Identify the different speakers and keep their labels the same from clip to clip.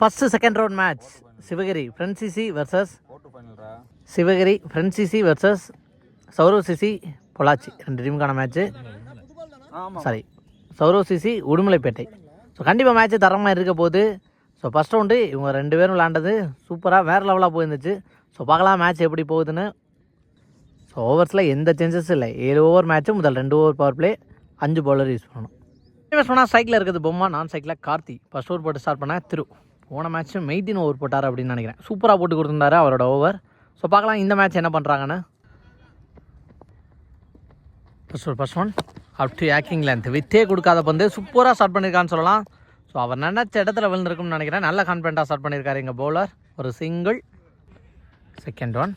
Speaker 1: First second round match Sivagiri friends CC versus Sivagiri friends CC versus Sourav CC Pollachi. ரெண்டு டீமுக்கான match sorry Sourav CC Udumalaipettai. So கண்டிப்பாக match தரமாக இருக்க போகுது. So first round இவங்க ரெண்டு பேரும் விளாண்டது சூப்பராக வேறு லெவலாக போயிருந்துச்சு. ஸோ பார்க்கலாம் மேட்ச் எப்படி போகுதுன்னு. ஸோ ஓவர்ஸில் எந்த சேஞ்சஸும் இல்லை. ஏழு ஓவர் மேட்ச்சு முதல் ரெண்டு ஓவர் பவர் ப்ளே அஞ்சு பவுலர் யூஸ் பண்ணணும். யூஸ் பண்ணால் சைக்கிளில் இருக்குது பொம்மா நான் சைக்கிளில் கார்த்தி. ஃபஸ்ட் ஓவர் போட்டு ஸ்டார்ட் பண்ணேன் திரு. போன மேட்ச்சும் மெய்தீன் ஓவர் போட்டார் அப்படின்னு நினைக்கிறேன். சூப்பராக போட்டு கொடுத்துருந்தாரு அவரோட ஓவர் ஸோ பார்க்கலாம் இந்த மேட்ச் என்ன பண்ணுறாங்கன்னு first one first one up to ஆக்கிங் length வித்தே கொடுக்காத பந்து. சூப்பராக ஸ்டார்ட் பண்ணியிருக்கான்னு சொல்லலாம். ஸோ அவர் நினச்ச இடத்துல விழுந்திருக்கும்னு நினைக்கிறேன். நல்ல கான்ஃபிடண்ட்டாக ஸ்டார்ட் பண்ணியிருக்காரு எங்கள் பவுலர் ஒரு single second one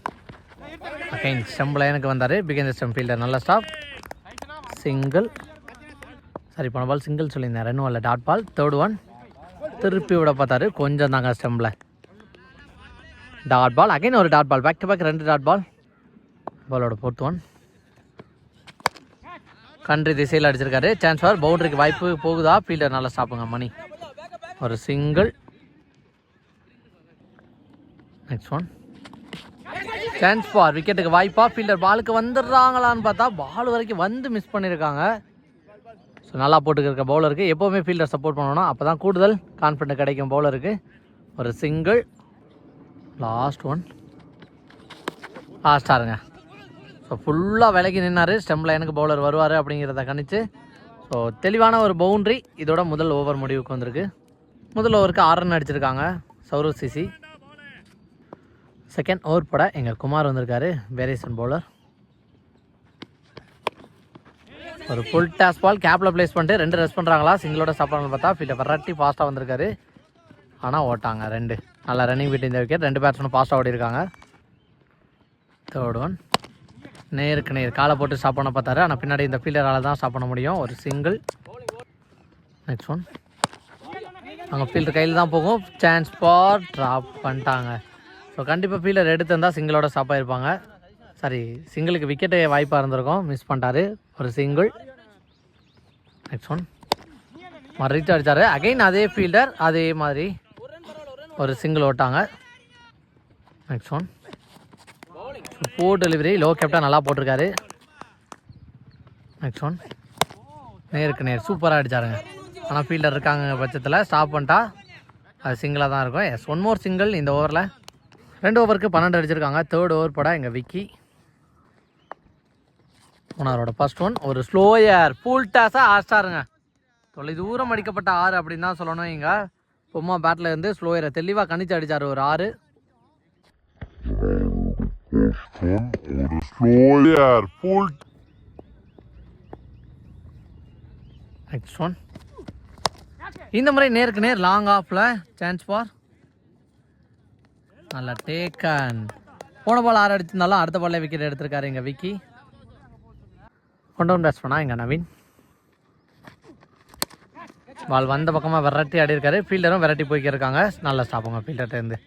Speaker 1: again stump எனக்கு வந்தார். பிகின் ஸ்டெம் ஃபீல்டர் நல்ல ஸ்டாப் சிங்கிள் சரி போன பால் சிங்கிள் சொல்லியிருந்தேன். ரெண்டும் இல்லை டாட் பால் தேர்ட் ஒன் திருப்பி விட பார்த்தாரு. கொஞ்சம் தாங்க ஸ்டெம்பில். டாட் பால் அகைன் ஒரு dot ball back to back ரெண்டு டாட் பால் பாலோட ஃபோர்த் ஒன் கண்ட்ரி திசையில் அடிச்சிருக்காரு. சான்ஸ் ஃபார் பவுண்டரிக்கு வாய்ப்பு போகுதா? ஃபீல்டர் நல்லா ஸ்டாப்புங்க மணி. ஒரு single next one chance for விக்கெட்டுக்கு வாய்ப்பா? ஃபீல்டர் பாலுக்கு வந்துடுறாங்களான்னு பார்த்தா பால் வரைக்கும் வந்து மிஸ் பண்ணியிருக்காங்க. ஸோ நல்லா போட்டுக்கிற பவுலருக்கு எப்போவுமே ஃபீல்டர் சப்போர்ட் பண்ணணும் அப்போ தான் கூடுதல் கான்ஃபிடென்ட் கிடைக்கும் பவுலருக்கு ஒரு சிங்கிள் லாஸ்ட் ஒன் லாஸ்டாருங்க ஸோ ஃபுல்லாக விலகி நின்னார். ஸ்டெம் லைனுக்கு பவுலர் வருவார் அப்படிங்கிறத கணிச்சு. ஸோ தெளிவான ஒரு பவுண்ட்ரி இதோட முதல் ஓவர் முடிவுக்கு வந்திருக்கு. முதல் ஓவருக்கு ஆறு ரன் அடிச்சிருக்காங்க. சௌரவ் சிசி. செகண்ட் ஓவர் போட எங்கள் குமார் வந்திருக்காரு. வேரியேஷன் பவுலர் ஒரு ஃபுல் டாஸ் பால் கேப்பில் ப்ளேஸ் பண்ணிட்டு ரெண்டு ரெஸ்ட் பண்ணுறாங்களா சிங்கிளோட சாப்பிட்றாங்க பார்த்தா ஃபீல்டர் வெரைட்டி ஃபாஸ்ட்டாக வந்திருக்காரு. ஆனால் ஓட்டாங்க ரெண்டு. நல்லா ரன்னிங் விட்டு இந்த விக்கெட் ரெண்டு பேட்ஸ்மேன் ஃபாஸ்ட்டாக ஓடி இருக்காங்க தேர்ட் ஒன் நேருக்கு நேர் காலை போட்டு ஸ்டாப் பண்ண பார்த்தாரு. ஆனால் பின்னாடி இந்த ஃபீல்டரால் தான் ஸ்டாப் பண்ண முடியும். ஒரு சிங்கிள் நெக்ஸ்ட் ஒன் அவங்க ஃபீல்டர் கையில் தான் போகும். சான்ஸ் ஃபார் ட்ராப் பண்ணிட்டாங்க. ஸோ கண்டிப்பாக ஃபீல்டர் எடுத்திருந்தால் சிங்கிளோட ஸ்டாப் ஆகிருப்பாங்க சாரி சிங்கிளுக்கு விக்கெட்டு வாய்ப்பாக இருந்திருக்கும். மிஸ் பண்ணிட்டாரு. ஒரு சிங்கிள் நெக்ஸ்ட் ஒன் மறுத்து அடித்தார் அகைன் அதே ஃபீல்டர் அதே மாதிரி ஒரு சிங்கிள் ஓட்டாங்க. நெக்ஸ்ட் ஒன் போ டெலிவரி லோ கேப்டா நல்லா போட்டிருக்காரு. நெக்ஸ்ட் ஒன் நேருக்கு நேர். சூப்பராக அடிச்சாருங்க. ஆனால் ஃபீல்டர் இருக்காங்க பட்சத்தில் ஸ்டாப் பண்ணிட்டா அது சிங்கிளாக தான் இருக்கும். எஸ் ஒன் மோர் சிங்கிள் இந்த ஓவரில் ரெண்டு ஓவருக்கு பன்னெண்டு அடிச்சிருக்காங்க. தேர்ட் ஓவர் பட எங்கள் விக்கி. மூணாரோட ஃபர்ஸ்ட் ஒன் ஒரு ஸ்லோயர் ஃபுல் டேஸாக ஆஸ்டாருங்க தொலை தூரம் அடிக்கப்பட்ட ஆறு அப்படின்னு தான் சொல்லணும் இங்கே. பொம்மா பேட்டில் இருந்து ஸ்லோயரை தெளிவாக கணிச்சு அடித்தார் ஒரு ஆறு.
Speaker 2: ஒரு ஸ்லோயர் ஃபுல்
Speaker 1: நெக்ஸ்ட் ஒன் இந்த முறை நேருக்கு நேர் லாங் ஆஃபில் சான்ஸ் ஃபார் நல்லா டேக்கன் போன பால் ஆறு அடிச்சிருந்தாலும் அடுத்த பால்ல விக்கெட் எடுத்திருக்காரு எங்கள் விக்கி. கொண்டு வந்து பேட்ஸ் எங்கள் நவீன். பால் வந்த பக்கமாக வெரைட்டி ஆடி இருக்காரு. ஃபீல்டரும் வெரைட்டி போய்க்கிருக்காங்க நல்லா ஸ்டாப்புங்க ஃபீல்டர்லேருந்து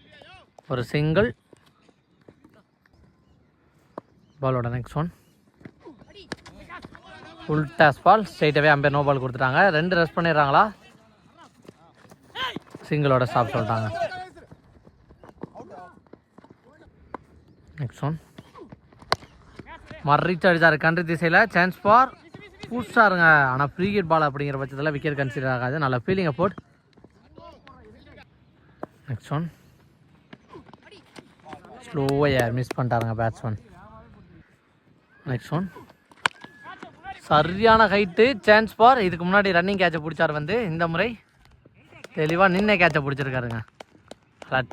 Speaker 1: ஒரு சிங்கிள் பாலோட next one full toss ball ஸ்ட்ரைட்டாகவே அம்பே நோ பால் கொடுத்துட்டாங்க. ரெண்டு ரெஸ்ட் பண்ணிடுறாங்களா? சிங்கிளோட ஸ்டாப் சொல்லிட்டாங்க. நெக்ஸ்ட் ஒன் மர்ரிச்சு அடித்தார் கன்று திசையில் சான்ஸ் ஃபார் புதுசாருங்க ஆனால் ஃப்ரீ ஹிட் பால் அப்படிங்கிற பட்சத்தில் விக்கெட் கன்சிடர் ஆகாது. நல்ல ஃபீலிங்கை போட் நெக்ஸ்ட் ஒன் ஸ்லோவாக மிஸ் பண்ணிட்டாருங்க பேட்ஸ்மேன் நெக்ஸ்ட் ஒன் சரியான ஹைட்டு சான்ஸ் ஃபார் இதுக்கு முன்னாடி ரன்னிங் கேட்சை பிடிச்சார் வந்து இந்த முறை. தெளிவாக நின்ன கேட்சை பிடிச்சிருக்காருங்க.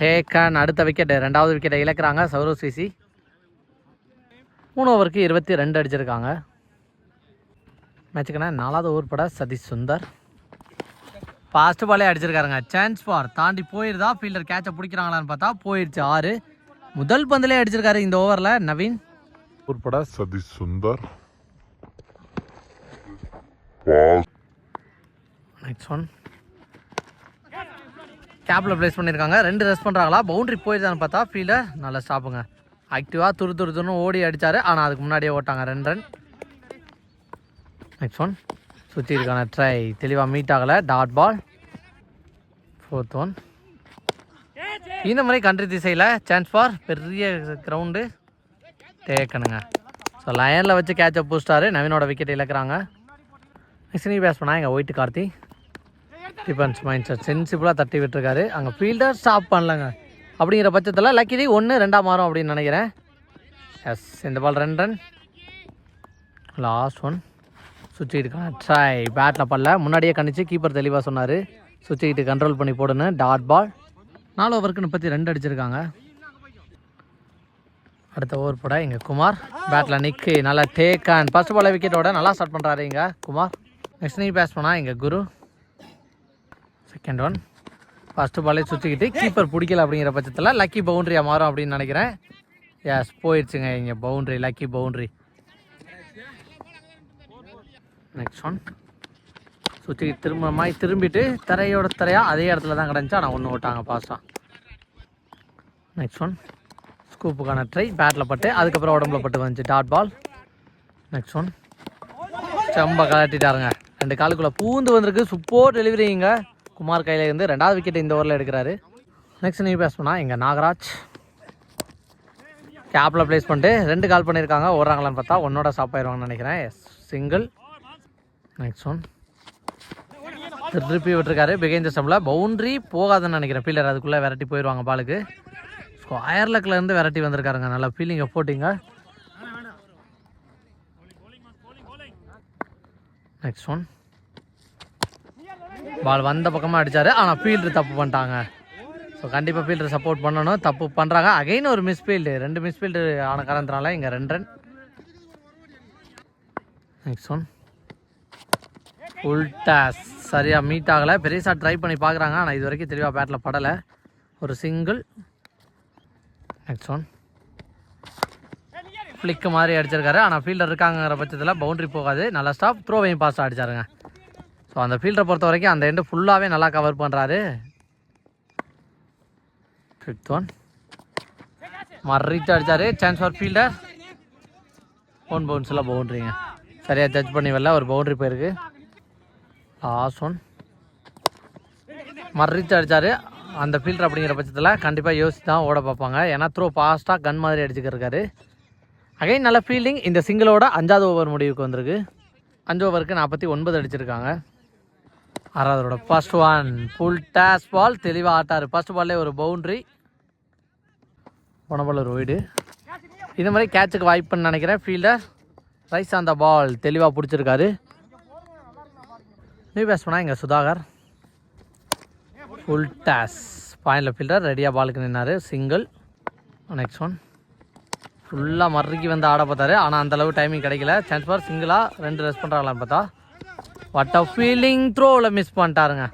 Speaker 1: டேக் அண்ட் அடுத்த விக்கெட்டு ரெண்டாவது விக்கெட்டை இழக்கிறாங்க. சௌரவ் சிசி மூணு ஓவருக்கு இருபத்தி ரெண்டு அடிச்சிருக்காங்க. மேட்சுக்குன்னா நாலாவது ஓவர் பட சதீஷ் சுந்தர். ஃபாஸ்ட் பாலே அடிச்சிருக்காருங்க. சான்ஸ் ஃபார் தாண்டி போயிருதா? ஃபீல்டர் கேட்சை பிடிக்கிறாங்களான்னு பார்த்தா போயிடுச்சு ஆறு. முதல் பந்திலே அடிச்சிருக்காரு இந்த ஓவரில் நவீன்.
Speaker 2: உட்பட சதீஷ் சுந்தர்.
Speaker 1: நெக்ஸ்ட் ஒன் கேப்பில் ப்ளேஸ் பண்ணியிருக்காங்க ரெண்டு ரெஸ்ட் பண்ணுறாங்களா பவுண்டரி போயிருதான்னு பார்த்தா ஃபீல்டர் நல்லா ஸ்டாப்புங்க ஆக்டிவாக துரு துரு துருன்னு ஓடி அடித்தார் ஆனால் அதுக்கு முன்னாடியே ஓட்டாங்க. ரெண்டு ரன் நெக்ஸ்ட் ஒன் சுற்றி இருக்கான ட்ரை தெளிவாக மீட் ஆகலை. டாட் பால் ஃபோர்த் ஒன் இந்த மாதிரி கண்ட்ரி திசையில் சான்ஸ் ஃபார் பெரிய கிரவுண்டு தேக்கணுங்க. ஸோ லயனில் வச்சு கேட்சப் பூஸ்டாரு நவீனோட விக்கெட் இழக்கிறாங்க. நெக்ஸ்ட் பேஸ் பண்ணால் எங்கள் white Karthi. Defence mind set சென்சிபிளாக தட்டி விட்டுருக்காரு. அங்கே ஃபீல்டர் ஸ்டாப் பண்ணலங்க. அப்படிங்கிற பட்சத்தில் லக்கிலி ஒன்று ரெண்டாக மாறும் அப்படின்னு நினைக்கிறேன். எஸ் இந்த பால் ரெண்டு ரன் லாஸ்ட் ஒன் சுவிட்ச் ட்ரை பேட்டில் பல்ல. முன்னாடியே கணிச்சு கீப்பர் தெளிவாக சொன்னார். சுவிட்ச் கண்ட்ரோல் பண்ணி போடுன்னு. டாட் பால் நாலு ஓவருக்கு முப்பத்தி ரெண்டு அடிச்சிருக்காங்க. அடுத்த ஓவர் போட இங்கே குமார். பேட்டில் நிற்கு நல்லா டேக் அண்ட் ஃபர்ஸ்ட் பால் விக்கெட்டோட நல்லா ஸ்டார்ட் பண்ணுறாரு இங்கே. குமார். நெக்ஸ்ட் நீ பேஸ் பண்ணால் இங்கே குரு. செகண்ட் ஒன் ஃபஸ்ட்டு பாலே சுற்றிக்கிட்டு கீப்பர் பிடிக்கல அப்படிங்கிற பட்சத்தில் லக்கி பவுண்ட்ரியாக மாறும் அப்படின்னு நினைக்கிறேன். எஸ் போயிடுச்சுங்க இங்கே boundary lucky boundary next one சுற்றி திரும்ப மாதிரி திரும்பிட்டு தரையோட தரையாக அதே இடத்துல தான் கிடந்துச்சு. ஆனால் ஒன்று விட்டாங்க பாஸ்டாக நெக்ஸ்ட் ஒன் ஸ்கூப்புக்கான ட்ரை பேட்டில் பட்டு அதுக்கப்புறம் உடம்புல பட்டு வந்துச்சு டாட் பால் நெக்ஸ்ட் ஒன் செம்ப கலட்டிட்டாருங்க. ரெண்டு காலுக்குள்ளே பூந்து வந்திருக்கு சூப்பர் டெலிவரிங்க குமார் கையில் இருந்து ரெண்டாவது விக்கெட் இந்த ஓவரில் எடுக்கிறாரு. நெக்ஸ்ட் நீ பேஸ் பண்ணால் இங்கே நாகராஜ். கேப்பில் ப்ளேஸ் பண்ணிட்டு ரெண்டு கால் பண்ணியிருக்காங்க ஓடுறாங்களான்னு பார்த்தா ஒன்னோட ஸ்டாப் ஆயிடுவாங்கன்னு நினைக்கிறேன். எஸ் சிங்கிள் நெக்ஸ்ட் ஒன் திருப்பி விட்டுருக்காரு. பிகைந்த ஸ்டம்பில் பவுண்ட்ரி போகாதுன்னு நினைக்கிறேன். ஃபீல்டர் அதுக்குள்ளே விரட்டி போயிடுவாங்க பாலுக்கு. ஸ்கொயர் இருந்து விரட்டி வந்திருக்காருங்க. நல்லா ஃபீலிங்கை போட்டிங்க. நெக்ஸ்ட் ஒன் பால் வந்த பக்கமாக அடித்தார் ஆனால் ஃபீல்டர் தப்பு பண்ணிட்டாங்க. ஸோ கண்டிப்பாக ஃபீல்டர் சப்போர்ட் பண்ணணும். தப்பு பண்ணுறாங்க அகைன் ஒரு மிஸ்ஃபீல்டு ரெண்டு மிஸ்ஃபீல்டு ஆன காரணத்தினால இங்கே ரெண்டு ரன் நெக்ஸ்ட் ஒன் உல்டா சரியாக மீட் ஆகலை. பெருசாக ட்ரை பண்ணி பார்க்குறாங்க ஆனால் இது வரைக்கும் தெளிவாக பேட்டில் படலை. ஒரு சிங்கிள் நெக்ஸ்ட் ஒன் ஃப்ளிக்கு மாதிரி அடிச்சிருக்காரு. ஆனால் ஃபீல்டர் இருக்காங்கிற பட்சத்தில் பவுண்ட்ரி போகாது. நல்லா ஸ்டாப் த்ரோவையும் பாஸ் அடிச்சாருங்க. ஸோ அந்த ஃபீல்டரை பொறுத்த வரைக்கும் அந்த எண்டு ஃபுல்லாகவே நல்லா கவர் பண்ணுறாரு ஃபிஃப்த் ஒன் மறித்து அடிச்சாரு. சான்ஸ் ஃபார் ஃபீல்டர் ஒன் பவுன்ஸில் பவுண்ட்ரிங்க சரியாக ஜட்ஜ் பண்ணி வரல. ஒரு பவுண்ட்ரி போயிருக்கு. லாஸ்ட் ஒன் மறித்து அடிச்சாரு. அந்த ஃபீல்டர் அப்படிங்கிற பட்சத்தில் கண்டிப்பாக யோசித்து தான் ஓட பார்ப்பாங்க. ஏன்னா த்ரோ ஃபாஸ்ட்டாக கன் மாதிரி அடிச்சுக்கிருக்காரு அகைன் நல்ல ஃபீல்டிங் இந்த சிங்கிளோட அஞ்சாவது ஓவர் முடிவுக்கு வந்திருக்கு. அஞ்சு ஓவருக்கு நாற்பத்தி ஒன்பது அடிச்சிருக்காங்க. ஆறாவதோட first one full toss ball தெளிவாக ஆட்டார் ஃபர்ஸ்ட் பால்லே ஒரு பவுண்ட்ரி போன பால் ஒரு வீடு இந்த மாதிரி கேட்சுக்கு வாய்ப்புன்னு நினைக்கிறேன். ஃபீல்டர் ரைஸ் அந்த பால் தெளிவாக பிடிச்சிருக்காரு. நியூ பேட்ஸ்மேனா இங்கே சுதாகர். ஃபுல் டேஸ் பாயிண்டில் ஃபீல்டர் ரெடியாக பாலுக்கு நின்னார். சிங்கிள் நெக்ஸ்ட் ஒன் ஃபுல்லாக மறுக்கி வந்து ஆட பார்த்தாரு. ஆனால் அந்தளவு டைமிங் கிடைக்கல. சான்ஸ் ஃபார் சிங்கிளாக ரெண்டு ரெஸ் பண்ணுறாங்களான்னு பார்த்தா. வாட் அ ஃபீலிங் த்ரோவில் மிஸ் பண்ணிட்டாருங்க.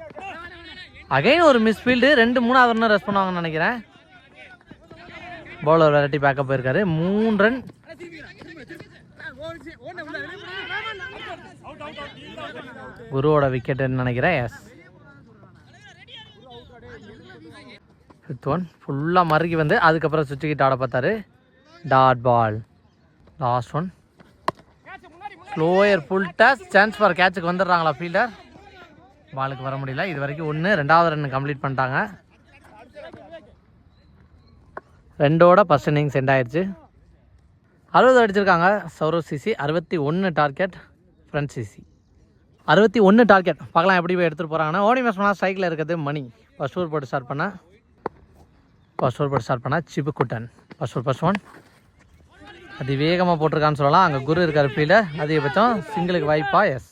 Speaker 1: அகைன் ஒரு மிஸ் ஃபீல்டு ரெண்டு மூணாவது ரன் ரெஸ்ட் பண்ணுவாங்கன்னு நினைக்கிறேன். பவுலர் வெரைட்டி பேக்கப் போயிருக்காரு. மூணு ரன் குருவோட விக்கெட்டுன்னு நினைக்கிறேன். எஸ் ஃபிஃப்த் ஒன் ஃபுல்லாக மறுக்கி வந்து அதுக்கப்புறம் சுவிட்ச் ஆட பார்த்தாரு. Dot ball last one lower full toss chance for கேட்சுக்கு வந்துடுறாங்களா ஃபீல்டர் பாலுக்கு வர முடியல. இது வரைக்கும் ஒன்று ரெண்டாவது ரன் கம்ப்ளீட் பண்ணிட்டாங்க. ரெண்டோட ஃபஸ்ட் இன்னிங்ஸ் சென்ட் ஆயிடுச்சு. அறுபது அடிச்சிருக்காங்க. சௌரவ் சிசி அறுபத்தி ஒன்று டார்கெட் ஃப்ரண்ட் சிசி அறுபத்தி ஒன்று டார்கெட் பார்க்கலாம் எப்படி போய் எடுத்துகிட்டு போகிறாங்கன்னா ஓடி மேட்ச் பண்ணால் ஸ்ட்ரைக்கில் இருக்கிறது மணி. ஃபஸ்ட் ஓவர் போட்டு ஸ்டார்ட் பண்ணால் ஃபஸ்ட் ஓவர் போட்டு ஸ்டார்ட் பண்ணால் சிபுக்குட்டன். ஃபஸ்ட் ஓவர் ஃபஸ்ட் ஒன் அதி வேகமாக போட்டிருக்கான்னு சொல்லலாம். அங்கே குரு இருக்கார் ஃபீல்டர் அதிகபட்சம் சிங்கிளுக்கு வாய்ப்பா? எஸ்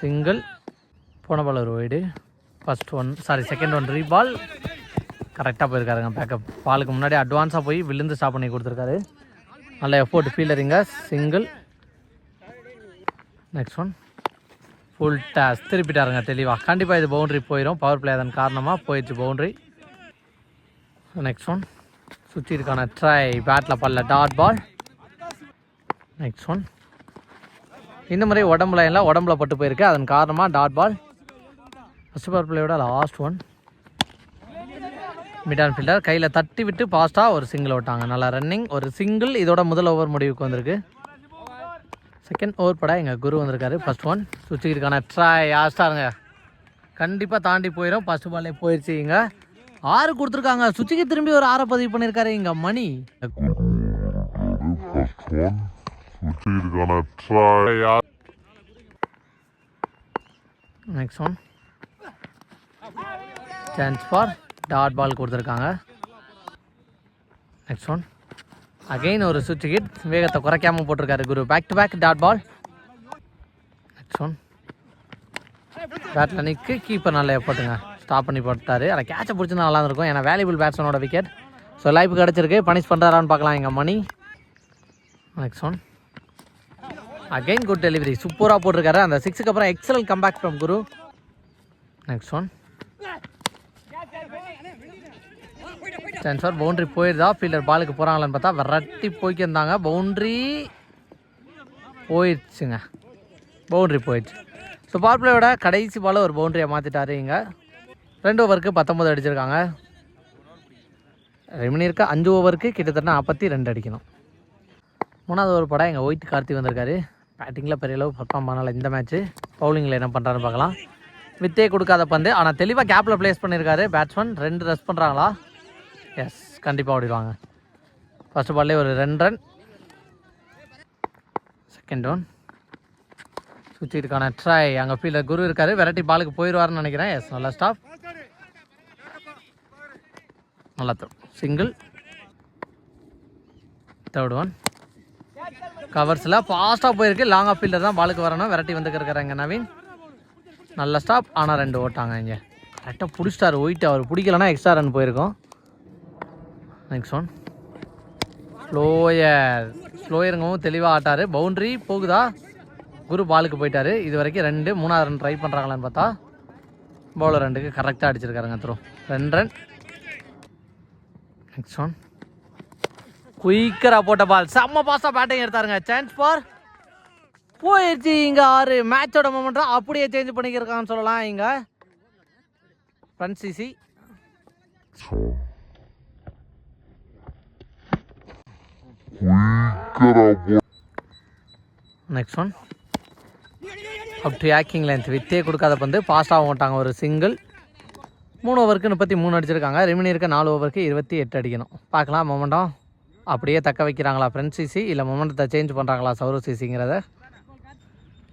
Speaker 1: சிங்கிள் போன பால் ஒரு wide first one sorry second one reball கரெக்டாக போயிருக்காருங்க பேக்கப் பாலுக்கு முன்னாடி அட்வான்ஸாக போய் விழுந்து ஸ்டாப் பண்ணி கொடுத்துருக்காரு. நல்ல effort ஃபீல்டரிங்க single next one full toss திருப்பிட்டாருங்க தெளிவாக கண்டிப்பாக இது பவுண்ட்ரி போயிடும் பவர் பிளே அதன் காரணமாக போயிடுச்சு பவுண்ட்ரி நெக்ஸ்ட் ஒன் சுற்றி இருக்கான ட்ரை பேட்டில் பல்ல டாட் பால் நெக்ஸ்ட் ஒன் இந்த மாதிரி உடம்புல எல்லாம் உடம்புல பட்டு போயிருக்கு. அதன் காரணமாக dot ball first power பிளேயோட last one mid on fielder கையில் தட்டி விட்டு ஃபாஸ்ட்டாக ஒரு சிங்கிள் விட்டாங்க. நல்லா ரன்னிங் ஒரு சிங்கிள் இதோட முதல் ஓவர் முடிவுக்கு வந்திருக்கு. செகண்ட் ஓவர் பட எங்கள் குரு வந்திருக்காரு. ஃபர்ஸ்ட் ஒன் சுவிட்சுக்கான ட்ரை ஆஸ்டாருங்க கண்டிப்பாக தாண்டி போயிடும் ஃபஸ்ட் பால்லே போயிடுச்சு இங்கே. ஆறு கொடுத்துருக்காங்க. சுவிச்சுக்கு திரும்பி ஒரு ஆறை பதிவு பண்ணியிருக்காரு இங்கே Mani.
Speaker 2: First gonna try.
Speaker 1: Next one chance for dot ball கொடுத்துருக்காங்க. நெக்ஸ்ட் ஒன் அகைன் ஒரு சுவிட்ச் கிட் வேகத்தை குறைக்காமல் போட்டிருக்காரு Guru. Back to back dot ball next one battle நிற்கு கீப்பர் நல்லா போட்டுங்க ஸ்டாப் பண்ணி போட்டாரு. அதை கேட்சை பிடிச்சிருந்தா நல்லா இருக்கும் ஏன்னா வேல்யூபிள் பேட்ஸ்மேனோட விக்கெட் ஸோ லைஃப் கிடச்சிருக்கு. பனிஷ் பண்ணுறாரான்னு பார்க்கலாம் எங்கள் Mani. Next one again good delivery சூப்பராக போட்டிருக்காரு. அந்த சிக்ஸுக்கு அப்புறம் excellent comeback from Guru. Next one sensor boundary போயிருதா? ஃபீல்டர் பாலுக்கு போகிறாங்களான்னு பார்த்தா விரட்டி போய்க்கிருந்தாங்க. பவுண்ட்ரி போயிடுச்சுங்க. பவுண்ட்ரி போயிடுச்சு. ஸோ பவர் பிளேயோட கடைசி பால் ஒரு பவுண்ட்ரியை மாற்றிட்டாரு இங்கே. ரெண்டு ஓவருக்கு பத்தொம்பது அடிச்சிருக்காங்க. ரெமினி இருக்க. அஞ்சு ஓவருக்கு கிட்டத்தட்ட நாற்பத்தி ரெண்டு அடிக்கணும். மூணாவது ஒரு படம் எங்கள் ஒயிட் கார்த்தி வந்திருக்காரு. பேட்டிங்கில் பெரிய அளவு பர்ஃபார்ம் பண்ணல இந்த மேட்ச்சு பவுலிங்கில் என்ன பண்ணுறாருன்னு பார்க்கலாம். வித்தே கொடுக்காத பந்து. ஆனால் தெளிவாக கேப்பில் ப்ளேஸ் பண்ணியிருக்காரு பேட்ஸ்மேன் ரெண்டு ரஸ் பண்ணுறாங்களா எஸ் கண்டிப்பாக ஓடிடுவாங்க. ஃபர்ஸ்ட் பால்லே ஒரு ரெண்டு ரன் செகண்ட் ஒன் சுற்றிட்டுக்கான ட்ரை அங்கே ஃபீல்டர் குரு இருக்காரு. வெரைட்டி பாலுக்கு போயிடுவாருன்னு நினைக்கிறேன். எஸ் நல்லா ஸ்டாப் நல்லா சிங்கிள் தேர்ட் ஒன் கவர்ஸில் ஃபாஸ்ட்டாக போயிருக்கு. லாங் ஆஃப் ஃபீல்டர் தான் பாலுக்கு வரணும். வெரைட்டி வந்துருக்காருங்க நவீன். நல்ல ஸ்டாப் ஆனால் ரெண்டு ஓட்டாங்க இங்கே. கரெக்டாக பிடிச்சிட்டாரு. ஒயிட் அவர் பிடிக்கலன்னா எக்ஸ்ட்ரா ரன் போயிருக்கோம். நெக்ஸ்ட் ஒன் ஸ்லோயர் ஸ்லோயருங்கவும் தெளிவாக ஆட்டார். பவுண்ட்ரி போகுதா? குரு பாலுக்கு போயிட்டார். இது வரைக்கும் ரெண்டு மூணாவது ரன் ட்ரை பண்ணுறாங்களான்னு பார்த்தா பவுலர் ரெண்டுக்கு கரெக்டாக அடிச்சிருக்காருங்க த்ரோ ரெண்டு ரன் நெக்ஸ்ட் ஒன் குயிக்கரா போட்ட பால் செம்ம பாஸா பேட்டிங் எடுத்தாருங்க. சான்ஸ் ஃபார் போயிடுச்சு இங்க ஆறு. மேட்சோட மொமெண்ட் அப்படியே சேஞ்ச் பண்ணிக்கிருக்கான்னு சொல்லலாம் இங்க. Friend CC next one up to ஆக்கிங் length வித்தே கொடுக்காத பந்து. ஆக மாட்டாங்க. ஒரு சிங்கிள் மூணு ஓவருக்கு முப்பத்தி மூணு அடிச்சிருக்காங்க. ரெமினி இருக்க நாலு ஓவருக்கு இருபத்தி எட்டு அடிக்கணும். பார்க்கலாம் மொமெண்டம் அப்படியே தக்க வைக்கிறாங்களா ஃப்ரண்ட் சிசி? இல்லை மொமெண்டத்தை சேஞ்ச் பண்ணுறாங்களா சௌரவ் சிசிங்கிறத?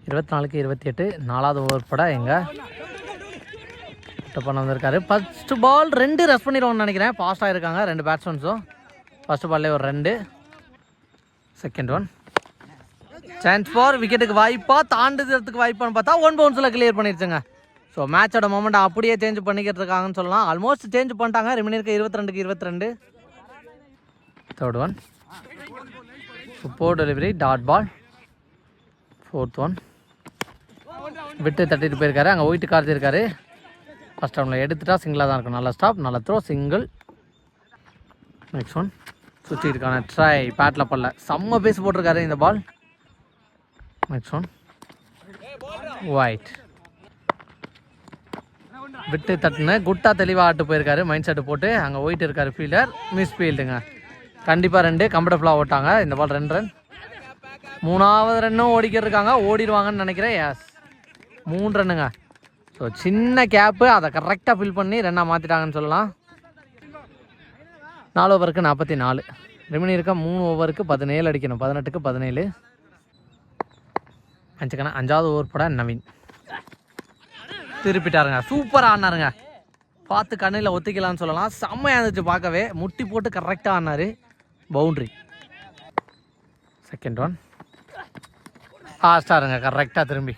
Speaker 1: இருபத்தி நாலுக்கு இருபத்தி எட்டு நாலாவது ஓவர் பட எங்கே? பண்ண வந்திருக்காரு. ஃபஸ்ட்டு பால் ரெண்டு ரஸ் பண்ணிடுவோம்னு நினைக்கிறேன். ஃபாஸ்ட்டாக இருக்காங்க ரெண்டு பேட்ஸ்மேன்ஸும் ஃபஸ்ட்டு பால்லே ஒரு ரெண்டு. செகண்ட் ஒன் சான்ஸ் ஃபார் விக்கெட்டுக்கு வாய்ப்பா தாண்டுறதுக்கு வாய்ப்பான்னு பார்த்தா ஒன் பவுன்ஸில் கிளியர் பண்ணிடுச்சுங்க. ஸோ மேட்சோட மொமெண்ட் அப்படியே சேஞ்ச் பண்ணிக்கிட்டு இருக்காங்கன்னு சொல்லலாம். ஆல்மோஸ்ட் சேஞ்ச் பண்ணிட்டாங்க. ரிமினிருக்கு இருபத்தி ரெண்டுக்கு இருபத்தி ரெண்டு. Third one super delivery dot ball fourth one விட்டு தட்டிட்டு போயிருக்காரு. அங்கே ஒயிட்டு காத்திருக்காரு ஃபஸ்ட் ரவுண்டில் எடுத்துட்டா சிங்கிளாக தான் இருக்கும். நல்ல ஸ்டாப் நல்ல த்ரோ சிங்கிள் நெக்ஸ்ட் ஒன் சுற்றி இருக்கான ட்ரை பேட்டில் பல்ல செம்ம பேஸ் போட்டிருக்காரு இந்த பால் நெக்ஸ்ட் ஒன் ஒயிட் விட்டு தட்டுன்னு குட்டா தெளிவாக ஆட்டு போயிருக்காரு. மைண்ட் செட்டு போட்டு அங்கே ஒயிட் இருக்காரு. ஃபீல்டர் மிஸ் ஃபீல்டுங்க கண்டிப்பாக ரெண்டு. கம்ஃபர்டபுளாக ஓட்டாங்க. இந்த பால் ரெண்டு ரன் மூணாவது ரன்னும் ஓடிக்கிட்டு இருக்காங்க. ஓடிடுவாங்கன்னு நினைக்கிறேன். எஸ் மூணு ரன்னுங்க ஸோ சின்ன கேப்பு அதை கரெக்டாக ஃபில் பண்ணி ரெண்டாக மாற்றிட்டாங்கன்னு சொல்லலாம். நாலு ஓவருக்கு நாற்பத்தி நாலு. ரெமினி இருக்க மூணு ஓவருக்கு பதினேழு அடிக்கணும். பதினெட்டுக்கு பதினேழு. அஞ்சுக்கணா. அஞ்சாவது ஓவர் போட நவீன். திருப்பிட்டாருங்க. சூப்பராக ஆடினாருங்க பார்த்து கண்ணில் ஒத்திக்கலாம்னு சொல்லலாம். செம்மையாக இருந்துச்சு பார்க்கவே. முட்டி போட்டு கரெக்டாக ஆடினாரு பவுண்ட்ரி. செகண்ட் ஒன் ஃபாஸ்டாருங்க கரெக்டாக திரும்பி.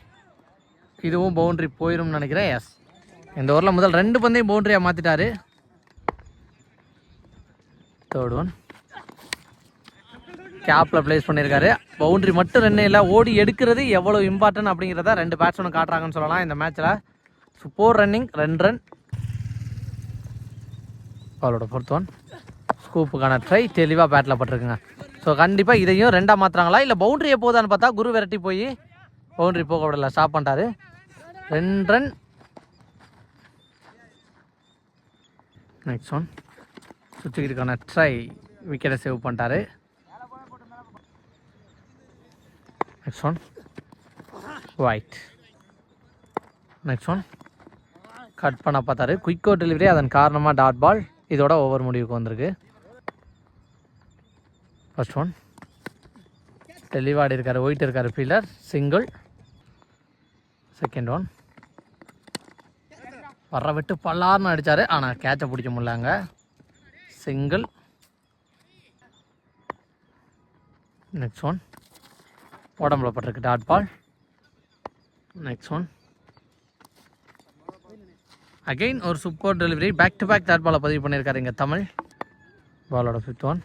Speaker 1: இதுவும் பவுண்ட்ரி போயிடும்னு நினைக்கிறேன் எஸ் இந்த ஊரில் முதல் ரெண்டு பந்தையும் பவுண்ட்ரியாக மாற்றிட்டாரு தேர்ட் ஒன் கேப்பில் ப்ளேஸ் பண்ணியிருக்காரு பவுண்ட்ரி மட்டும் ரெண்டு இல்லை ஓடி எடுக்கிறது எவ்வளோ இம்பார்ட்டன்ட் அப்படிங்கிறத ரெண்டு பேட்ஸ்மேன் காட்டுறாங்கன்னு சொல்லலாம் இந்த மேட்ச்சில் சூப்பர் ரன்னிங் ரெண்டு ரன் அவரோட ஃபோர்த் ஒன் ஸ்கூப்புக்கான ட்ரை தெளிவாக பேட்டில் பட்டிருக்குங்க. ஸோ கண்டிப்பாக இதையும் ரெண்டாக மாற்றுறாங்களா இல்லை பவுண்ட்ரி எப்போதான்னு பார்த்தா குரு விரட்டி போய் பவுண்ட்ரி போக விடல. ஸ்டாப் பண்ணிட்டாரு. ரெண்டு ரன் நெக்ஸ்ட் ஒன் சுற்றிக்கிட்டுக்கான ட்ரை விக்கெட்டை சேவ் பண்ணிட்டாரு. Next one wide next one cut பண்ண பார்த்தாரு. குயிக்கோ டெலிவரி அதன் காரணமாக டாட் பால் இதோட ஓவர் முடிவுக்கு வந்திருக்கு. ஃபர்ஸ்ட் ஒன் டெலிவாடி இருக்கார் ஒயிட் இருக்கார் ஃபீல்டர் சிங்கிள் செகண்ட் ஒன் வர்ற விட்டு பல்லார்னு அடித்தார் ஆனால் கேட்சை பிடிக்க முடியலங்க சிங்கிள் நெக்ஸ்ட் ஒன் உடம்புல பட்டிருக்கு dot ball next one again ஒரு super delivery back to back dot பாலை பதிவு பண்ணியிருக்காரு இங்கே தமிழ். பாலோட ஃபிஃப்த் ஒன்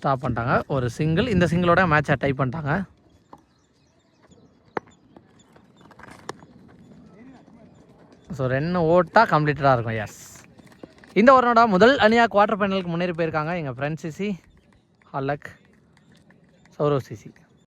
Speaker 1: ஸ்டாப் பண்ணிட்டாங்க. ஒரு சிங்கிள் இந்த சிங்கிளோட மேட்சை டைப் பண்ணிட்டாங்க. ஸோ ரெண்டு ஓட்டா கம்ப்ளீட்டடாக இருக்கும் எஸ் இந்த ஓவரோட முதல் அணியாக குவார்டர் ஃபைனலுக்கு முன்னேறி போயிருக்காங்க எங்கள் ஃப்ரெண்ட்ஸ் சிசி ஹலக் சௌரவ் சிசி.